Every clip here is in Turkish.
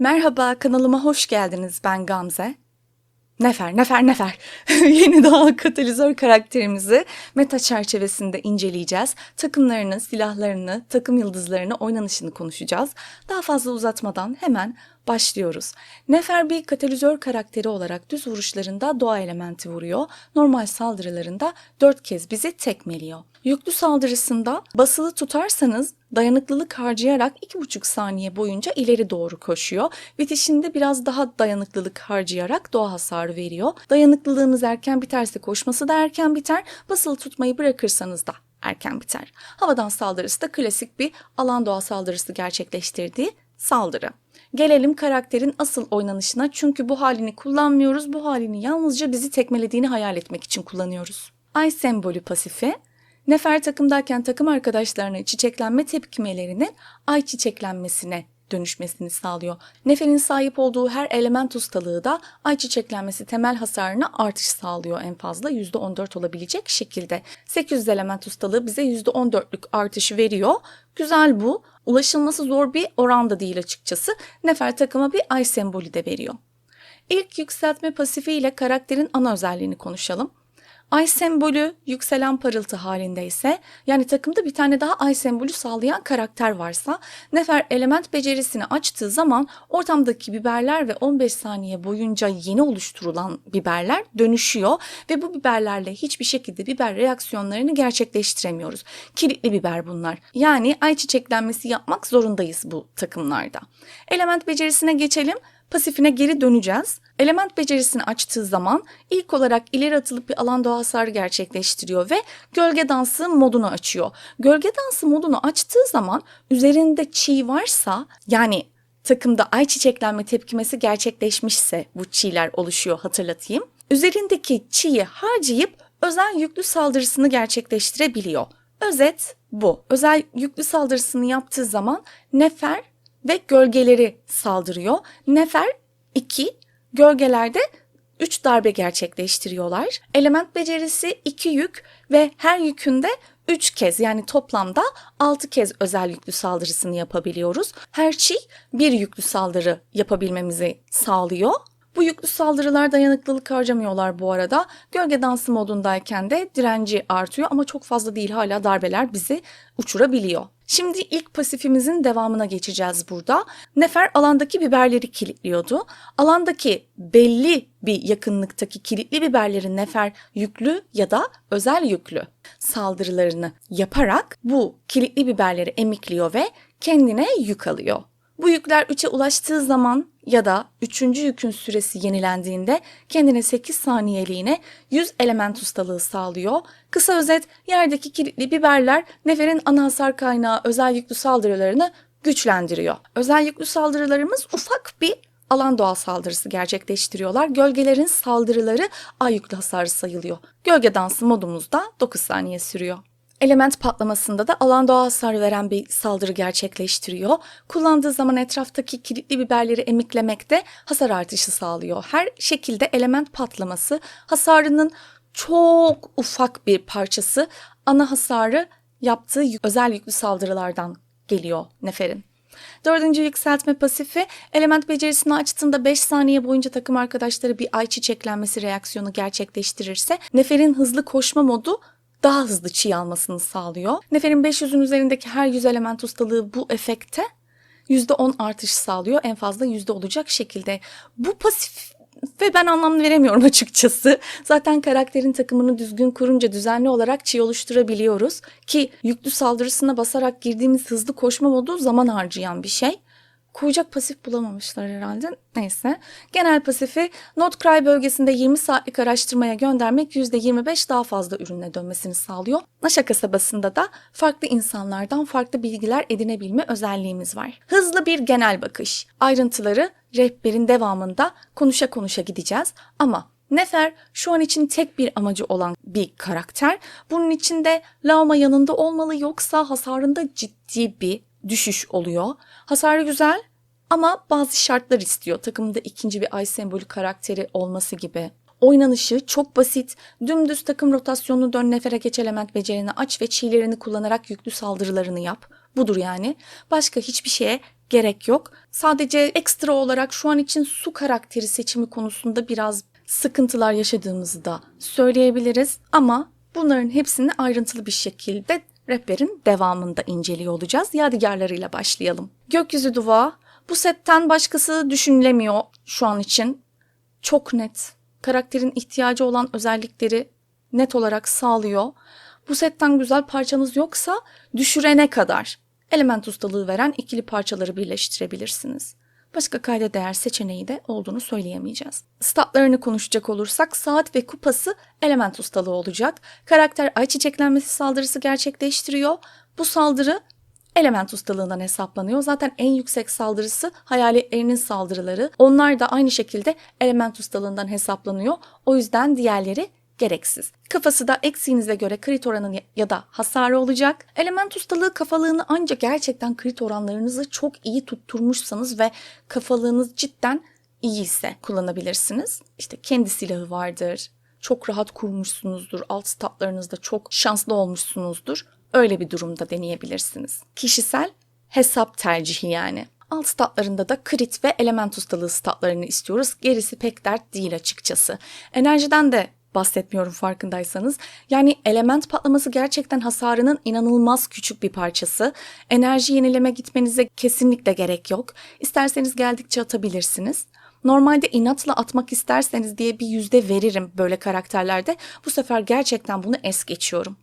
Merhaba kanalıma hoş geldiniz ben Gamze. Nefer, nefer, nefer. Yeni doğal katalizör karakterimizi meta çerçevesinde inceleyeceğiz. Takımlarını, silahlarını, takım yıldızlarını, oynanışını konuşacağız. Daha fazla uzatmadan hemen başlıyoruz. Nefer bir katalizör karakteri olarak düz vuruşlarında doğa elementi vuruyor. Normal saldırılarında dört kez bizi tekmeliyor. Yüklü saldırısında basılı tutarsanız dayanıklılık harcayarak 2,5 saniye boyunca ileri doğru koşuyor. Bitişinde biraz daha dayanıklılık harcayarak doğa hasarı veriyor. Dayanıklılığınız erken biterse koşması da erken biter. Basılı tutmayı bırakırsanız da erken biter. Havadan saldırısı da klasik bir alan doğa saldırısı gerçekleştirdiği saldırı. Gelelim karakterin asıl oynanışına çünkü bu halini kullanmıyoruz. Bu halini yalnızca bizi tekmelediğini hayal etmek için kullanıyoruz. Ay sembolü pasifi Nefer takımdayken takım arkadaşlarına çiçeklenme tepkimelerinin ay çiçeklenmesine dönüşmesini sağlıyor. Nefer'in sahip olduğu her element ustalığı da ay çiçeklenmesi temel hasarına artış sağlıyor en fazla %14 olabilecek şekilde. 800 element ustalığı bize %14'lük artışı veriyor. Güzel bu. Ulaşılması zor bir oranda değil açıkçası. Nefer takıma bir ay sembolü de veriyor. İlk yükseltme pasifi ile karakterin ana özelliğini konuşalım. Ay sembolü yükselen parıltı halindeyse yani takımda bir tane daha ay sembolü sağlayan karakter varsa Nefer element becerisini açtığı zaman ortamdaki biberler ve 15 saniye boyunca yeni oluşturulan biberler dönüşüyor ve bu biberlerle hiçbir şekilde biber reaksiyonlarını gerçekleştiremiyoruz. Kilitli biber bunlar. Yani ay çiçeklenmesi yapmak zorundayız bu takımlarda. Element becerisine geçelim pasifine geri döneceğiz. Element becerisini açtığı zaman ilk olarak ileri atılıp bir alan doğa hasarı gerçekleştiriyor ve gölge dansı modunu açıyor. Gölge dansı modunu açtığı zaman üzerinde çiğ varsa yani takımda ay çiçeklenme tepkimesi gerçekleşmişse bu çiğler oluşuyor hatırlatayım. Üzerindeki çiği harcayıp özel yüklü saldırısını gerçekleştirebiliyor. Özet bu. Özel yüklü saldırısını yaptığı zaman Nefer ve gölgeleri saldırıyor. Nefer 2, gölgelerde 3 darbe gerçekleştiriyorlar. Element becerisi 2 yük ve her yükünde 3 kez yani toplamda 6 kez özel yüklü saldırısını yapabiliyoruz. Her çiğ bir yüklü saldırı yapabilmemizi sağlıyor. Bu yüklü saldırılar dayanıklılık harcamıyorlar bu arada. Gölge dansı modundayken de direnci artıyor ama çok fazla değil hala darbeler bizi uçurabiliyor. Şimdi ilk pasifimizin devamına geçeceğiz burada. Nefer alandaki biberleri kilitliyordu. Alandaki belli bir yakınlıktaki kilitli biberlerin Nefer yüklü ya da özel yüklü saldırılarını yaparak bu kilitli biberleri emikliyor ve kendine yük alıyor. Bu yükler 3'e ulaştığı zaman ya da 3. yükün süresi yenilendiğinde kendine 8 saniyeliğine 100 element ustalığı sağlıyor. Kısa özet yerdeki kilitli biberler Nefer'in ana hasar kaynağı özel yüklü saldırılarını güçlendiriyor. Özel yüklü saldırılarımız ufak bir alan doğal saldırısı gerçekleştiriyorlar. Gölgelerin saldırıları ay yüklü hasarı sayılıyor. Gölge dansı modumuzda 9 saniye sürüyor. Element patlamasında da alan doğa hasar veren bir saldırı gerçekleştiriyor. Kullandığı zaman etraftaki kilitli biberleri emiklemekte hasar artışı sağlıyor. Her şekilde element patlaması hasarının çok ufak bir parçası ana hasarı yaptığı özel yüklü saldırılardan geliyor Nefer'in. Dördüncü yükseltme pasifi element becerisini açtığında 5 saniye boyunca takım arkadaşları bir ay çiçeklenmesi reaksiyonu gerçekleştirirse Nefer'in hızlı koşma modu daha hızlı çiğ almasını sağlıyor. Nefer'in 500'ün üzerindeki her 100 element ustalığı bu efekte %10 artış sağlıyor. En fazla yüzde olacak şekilde. Bu pasif ve ben anlam veremiyorum açıkçası. Zaten karakterin takımını düzgün kurunca düzenli olarak çiğ oluşturabiliyoruz. Ki yüklü saldırısına basarak girdiğimiz hızlı koşma modu zaman harcayan bir şey koyacak pasif bulamamışlar herhalde. Neyse. Genel pasifi Notcry bölgesinde 20 saatlik araştırmaya göndermek %25 daha fazla ürüne dönmesini sağlıyor. Naşa kasabasında da farklı insanlardan farklı bilgiler edinebilme özelliğimiz var. Hızlı bir genel bakış. Ayrıntıları rehberin devamında konuşa konuşa gideceğiz ama Nefer şu an için tek bir amacı olan bir karakter. Bunun için de Lauma yanında olmalı yoksa hasarında ciddi bir düşüş oluyor. Hasarı güzel ama bazı şartlar istiyor. Takımında ikinci bir ay sembolü karakteri olması gibi. Oynanışı çok basit. Dümdüz takım rotasyonunu dön nefere geç element becerini aç ve çiğlerini kullanarak yüklü saldırılarını yap. Budur yani. Başka hiçbir şeye gerek yok. Sadece ekstra olarak şu an için su karakteri seçimi konusunda biraz sıkıntılar yaşadığımızı da söyleyebiliriz ama bunların hepsini ayrıntılı bir şekilde rehberin devamında inceliyor olacağız. Yadigarlarıyla başlayalım. Gökyüzü duvağı bu setten başkası düşünülemiyor şu an için. Çok net. Karakterin ihtiyacı olan özellikleri net olarak sağlıyor. Bu setten güzel parçanız yoksa düşürene kadar element ustalığı veren ikili parçaları birleştirebilirsiniz. Başka kayda değer seçeneği de olduğunu söyleyemeyeceğiz. Statlarını konuşacak olursak saat ve kupası element ustalığı olacak. Karakter ay çiçeklenmesi saldırısı gerçekleştiriyor. Bu saldırı element ustalığından hesaplanıyor. Zaten en yüksek saldırısı hayaletlerinin saldırıları. Onlar da aynı şekilde element ustalığından hesaplanıyor. O yüzden diğerleri gereksiz. Kafası da eksiğinize göre krit oranı ya da hasarı olacak. Element ustalığı kafalığını ancak gerçekten krit oranlarınızı çok iyi tutturmuşsanız ve kafalığınız cidden iyi ise kullanabilirsiniz. İşte kendi silahı vardır. Çok rahat kurmuşsunuzdur. Alt statlarınızda çok şanslı olmuşsunuzdur. Öyle bir durumda deneyebilirsiniz. Kişisel hesap tercihi yani. Alt statlarında da krit ve element ustalığı statlarını istiyoruz. Gerisi pek dert değil açıkçası. Enerjiden de bahsetmiyorum farkındaysanız. Yani element patlaması gerçekten hasarının inanılmaz küçük bir parçası. Enerji yenileme gitmenize kesinlikle gerek yok. İsterseniz geldikçe atabilirsiniz. Normalde inatla atmak isterseniz diye bir yüzde veririm böyle karakterlerde. Bu sefer gerçekten bunu es geçiyorum.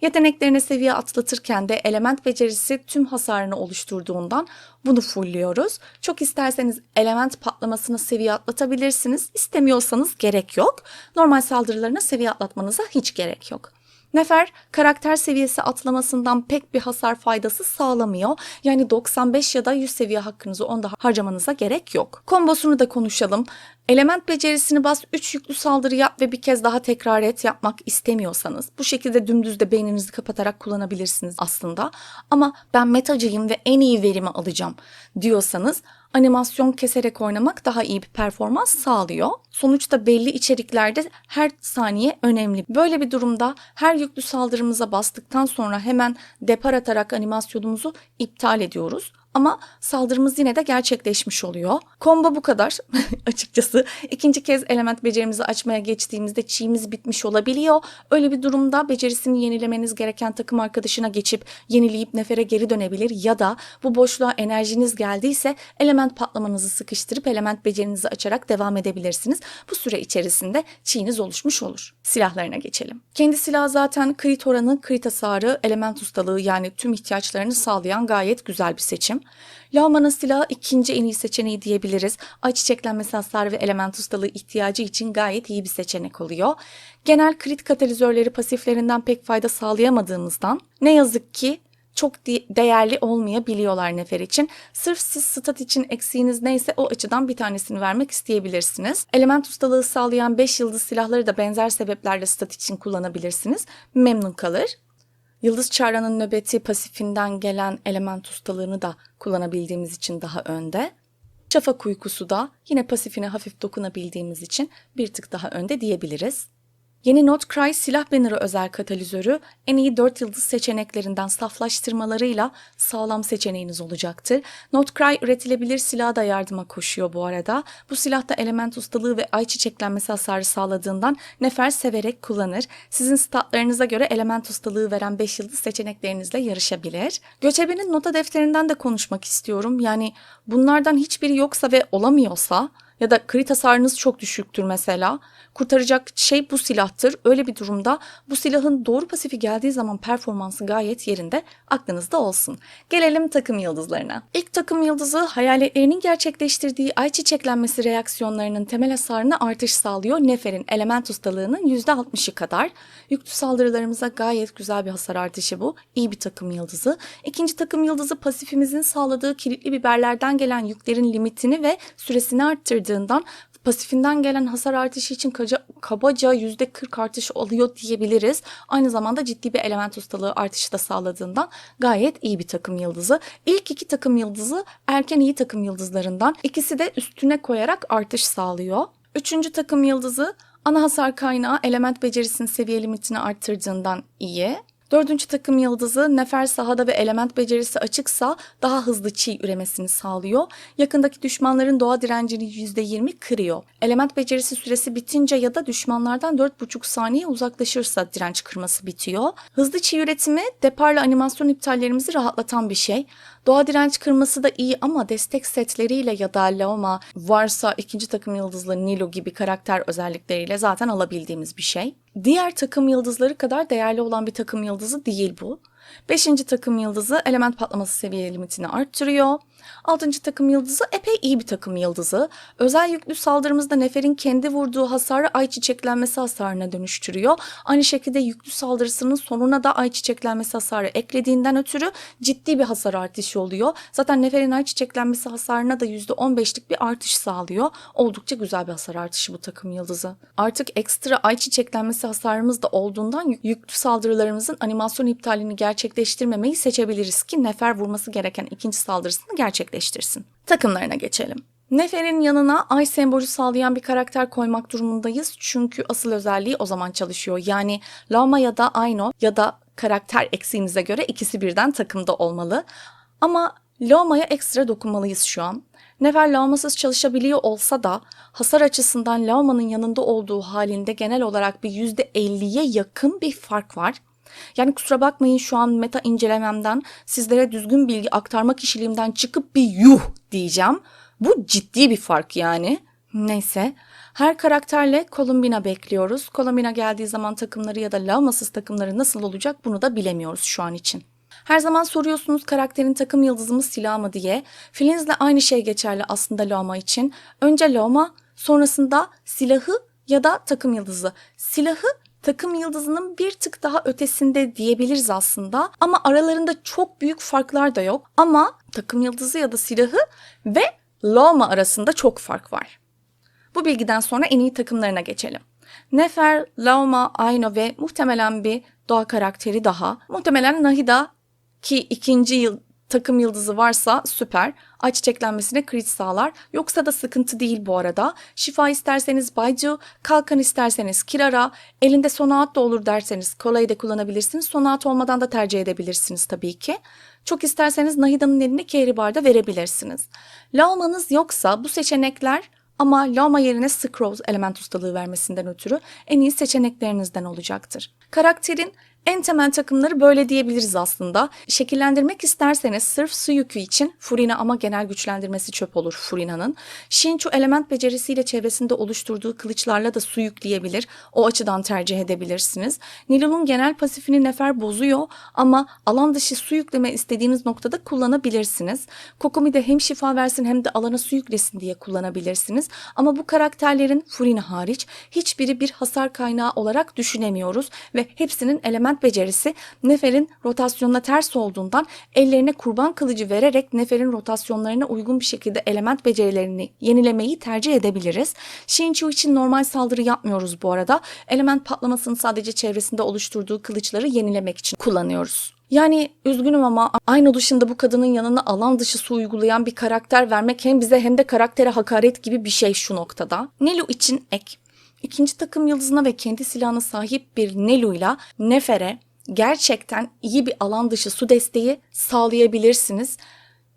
Yeteneklerine seviye atlatırken de element becerisi tüm hasarını oluşturduğundan bunu fullliyoruz. Çok isterseniz element patlamasına seviye atlatabilirsiniz. İstemiyorsanız gerek yok. Normal saldırılarına seviye atlatmanıza hiç gerek yok. Nefer karakter seviyesi atlamasından pek bir hasar faydası sağlamıyor. Yani 95 ya da 100 seviye hakkınızı onda harcamanıza gerek yok. Kombosunu da konuşalım. Element becerisini bas 3 yüklü saldırı yap ve bir kez daha tekrar et yapmak istemiyorsanız bu şekilde dümdüz de beyninizi kapatarak kullanabilirsiniz aslında. Ama ben metacıyım ve en iyi verimi alacağım diyorsanız animasyon keserek oynamak daha iyi bir performans sağlıyor. Sonuçta belli içeriklerde her saniye önemli. Böyle bir durumda her yüklü saldırımıza bastıktan sonra hemen depar atarak animasyonumuzu iptal ediyoruz. Ama saldırımız yine de gerçekleşmiş oluyor. Combo bu kadar açıkçası. İkinci kez element becerimizi açmaya geçtiğimizde çiğimiz bitmiş olabiliyor. Öyle bir durumda becerisini yenilemeniz gereken takım arkadaşına geçip yenileyip nefere geri dönebilir ya da bu boşluğa enerjiniz geldiyse element patlamanızı sıkıştırıp element becerinizi açarak devam edebilirsiniz. Bu süre içerisinde çiğiniz oluşmuş olur. Silahlarına geçelim. Kendi silahı zaten krit oranı, krit hasarı, element ustalığı yani tüm ihtiyaçlarını sağlayan gayet güzel bir seçim. Laman'ın silahı ikinci en iyi seçeneği diyebiliriz. Ay çiçeklenmesi hasarı ve element ustalığı ihtiyacı için gayet iyi bir seçenek oluyor. Genel krit katalizörleri pasiflerinden pek fayda sağlayamadığımızdan ne yazık ki çok değerli olmayabiliyorlar nefer için. Sırf siz stat için eksiğiniz neyse o açıdan bir tanesini vermek isteyebilirsiniz. Element ustalığı sağlayan 5 yıldız silahları da benzer sebeplerle stat için kullanabilirsiniz. Memnun kalır. Yıldız Çağrı'nın nöbeti pasifinden gelen element ustalığını da kullanabildiğimiz için daha önde. Şafak uykusu da yine pasifine hafif dokunabildiğimiz için bir tık daha önde diyebiliriz. Yeni Notcry silah banner'ı özel katalizörü en iyi 4 yıldız seçeneklerinden saflaştırmalarıyla sağlam seçeneğiniz olacaktır. Notcry üretilebilir silah da yardıma koşuyor bu arada. Bu silahta element ustalığı ve ay çiçeklenmesi hasarı sağladığından Nefer severek kullanır. Sizin statlarınıza göre element ustalığı veren 5 yıldız seçeneklerinizle yarışabilir. Göçebenin nota defterinden de konuşmak istiyorum. Yani bunlardan hiçbiri yoksa ve olamıyorsa ya da krit hasarınız çok düşüktür mesela. Kurtaracak şey bu silahtır. Öyle bir durumda bu silahın doğru pasifi geldiği zaman performansı gayet yerinde aklınızda olsun. Gelelim takım yıldızlarına. İlk takım yıldızı hayaletlerinin gerçekleştirdiği ay çiçeklenmesi reaksiyonlarının temel hasarına artış sağlıyor. Nefer'in element ustalığının %60'ı kadar. Yüklü saldırılarımıza gayet güzel bir hasar artışı bu. İyi bir takım yıldızı. İkinci takım yıldızı pasifimizin sağladığı kilitli biberlerden gelen yüklerin limitini ve süresini arttırdığından pasifinden gelen hasar artışı için kaca, kabaca %40 artış oluyor diyebiliriz. Aynı zamanda ciddi bir element ustalığı artışı da sağladığından gayet iyi bir takım yıldızı. İlk iki takım yıldızı erken iyi takım yıldızlarından. İkisi de üstüne koyarak artış sağlıyor. Üçüncü takım yıldızı ana hasar kaynağı element becerisinin seviye limitini arttırdığından iyi. Dördüncü takım yıldızı nefer sahada ve element becerisi açıksa daha hızlı çiğ üremesini sağlıyor. Yakındaki düşmanların doğa direncini %20 kırıyor. Element becerisi süresi bitince ya da düşmanlardan 4,5 saniye uzaklaşırsa direnç kırması bitiyor. Hızlı çiğ üretimi deparla animasyon iptallerimizi rahatlatan bir şey. Doğa direnç kırması da iyi ama destek setleriyle ya da Laoma varsa ikinci takım yıldızlı Nilo gibi karakter özellikleriyle zaten alabildiğimiz bir şey. Diğer takım yıldızları kadar değerli olan bir takım yıldızı değil bu. Beşinci takım yıldızı element patlaması seviye limitini arttırıyor. Altıncı takım yıldızı epey iyi bir takım yıldızı. Özel yüklü saldırımızda Nefer'in kendi vurduğu hasarı ay çiçeklenmesi hasarına dönüştürüyor. Aynı şekilde yüklü saldırısının sonuna da ay çiçeklenmesi hasarı eklediğinden ötürü ciddi bir hasar artışı oluyor. Zaten Nefer'in ay çiçeklenmesi hasarına da %15'lik bir artış sağlıyor. Oldukça güzel bir hasar artışı bu takım yıldızı. Artık ekstra ay çiçeklenmesi hasarımız da olduğundan yüklü saldırılarımızın animasyon iptalini gerçekleştirmemeyi seçebiliriz ki Nefer vurması gereken ikinci saldırısını gerçekleştirsin. Takımlarına geçelim. Nefer'in yanına ay sembolü sağlayan bir karakter koymak durumundayız. Çünkü asıl özelliği o zaman çalışıyor. Yani Lama ya da Aino ya da karakter eksiğimize göre ikisi birden takımda olmalı. Ama Lama'ya ekstra dokunmalıyız şu an. Nefer lağmasız çalışabiliyor olsa da hasar açısından lağmanın yanında olduğu halinde genel olarak bir %50'ye yakın bir fark var. Yani kusura bakmayın şu an meta incelememden sizlere düzgün bilgi aktarma kişiliğimden çıkıp bir yuh diyeceğim. Bu ciddi bir fark yani. Neyse. Her karakterle Columbina bekliyoruz. Columbina geldiği zaman takımları ya da lağmasız takımları nasıl olacak bunu da bilemiyoruz şu an için. Her zaman soruyorsunuz karakterin takım yıldızı mı silah mı diye. Flinz'le aynı şey geçerli aslında Loma için. Önce Loma, sonrasında silahı ya da takım yıldızı. Silahı takım yıldızının bir tık daha ötesinde diyebiliriz aslında. Ama aralarında çok büyük farklar da yok. Ama takım yıldızı ya da silahı ve Loma arasında çok fark var. Bu bilgiden sonra en iyi takımlarına geçelim. Nefer, Lauma, Aino ve muhtemelen bir doğa karakteri daha. Muhtemelen Nahida ki ikinci yıl takım yıldızı varsa süper. Ay çiçeklenmesine crit sağlar. Yoksa da sıkıntı değil bu arada. Şifa isterseniz Baycu, kalkan isterseniz Kirara, elinde sonaat da olur derseniz kolayı da kullanabilirsiniz. Sonaat olmadan da tercih edebilirsiniz tabii ki. Çok isterseniz Nahida'nın eline Kehribar'da verebilirsiniz. Laomanız yoksa bu seçenekler ama Lama yerine Scrolls element ustalığı vermesinden ötürü en iyi seçeneklerinizden olacaktır. Karakterin en temel takımları böyle diyebiliriz aslında. Şekillendirmek isterseniz sırf su yükü için Furina ama genel güçlendirmesi çöp olur Furina'nın. Shinchu element becerisiyle çevresinde oluşturduğu kılıçlarla da su yükleyebilir. O açıdan tercih edebilirsiniz. Nilo'nun genel pasifini Nefer bozuyor ama alan dışı su yükleme istediğiniz noktada kullanabilirsiniz. Kokumi de hem şifa versin hem de alana su yüklesin diye kullanabilirsiniz. Ama bu karakterlerin Furina hariç hiçbiri bir hasar kaynağı olarak düşünemiyoruz ve hepsinin element element becerisi Nefer'in rotasyonuna ters olduğundan ellerine kurban kılıcı vererek Nefer'in rotasyonlarına uygun bir şekilde element becerilerini yenilemeyi tercih edebiliriz. Shinchu için normal saldırı yapmıyoruz bu arada. Element patlamasını sadece çevresinde oluşturduğu kılıçları yenilemek için kullanıyoruz. Yani üzgünüm ama aynı dışında bu kadının yanına alan dışı su uygulayan bir karakter vermek hem bize hem de karaktere hakaret gibi bir şey şu noktada. Nelu için ek. İkinci takım yıldızına ve kendi silahına sahip bir Nelu'yla Nefer'e gerçekten iyi bir alan dışı su desteği sağlayabilirsiniz.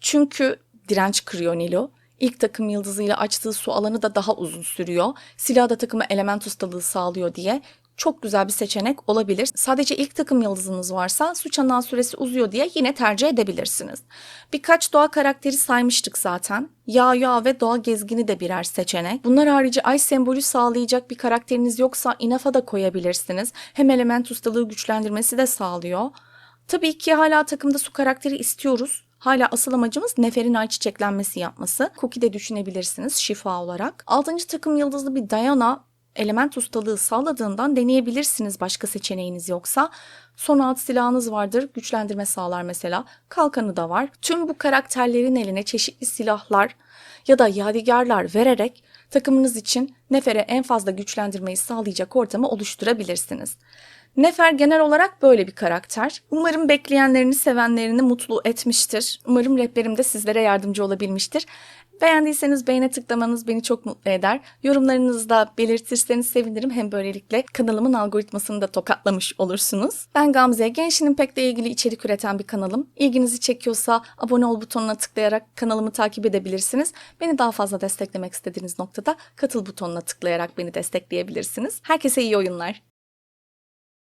Çünkü direnç kırıyor Nelu. İlk takım yıldızıyla açtığı su alanı da daha uzun sürüyor. Silah da takıma element ustalığı sağlıyor diye çok güzel bir seçenek olabilir. Sadece ilk takım yıldızınız varsa su çanağı süresi uzuyor diye yine tercih edebilirsiniz. Birkaç doğa karakteri saymıştık zaten. Yağ Yağ ve Doğa Gezgini de birer seçenek. Bunlar harici ay sembolü sağlayacak bir karakteriniz yoksa inafa da koyabilirsiniz. Hem element ustalığı güçlendirmesi de sağlıyor. Tabii ki hala takımda su karakteri istiyoruz. Hala asıl amacımız Nefer'in ay çiçeklenmesi yapması. Cookie de düşünebilirsiniz şifa olarak. Altıncı takım yıldızlı bir Diana element ustalığı sağladığından deneyebilirsiniz başka seçeneğiniz yoksa. Son alt silahınız vardır, güçlendirme sağlar mesela. Kalkanı da var. Tüm bu karakterlerin eline çeşitli silahlar ya da yadigarlar vererek takımınız için Nefer'e en fazla güçlendirmeyi sağlayacak ortamı oluşturabilirsiniz. Nefer genel olarak böyle bir karakter. Umarım bekleyenlerini, sevenlerini mutlu etmiştir. Umarım rehberim de sizlere yardımcı olabilmiştir. Beğendiyseniz beğene tıklamanız beni çok mutlu eder. Yorumlarınızı da belirtirseniz sevinirim. Hem böylelikle kanalımın algoritmasını da tokatlamış olursunuz. Ben Gamze, Gençin İmpact'le ilgili içerik üreten bir kanalım. İlginizi çekiyorsa abone ol butonuna tıklayarak kanalımı takip edebilirsiniz. Beni daha fazla desteklemek istediğiniz noktada katıl butonuna tıklayarak beni destekleyebilirsiniz. Herkese iyi oyunlar.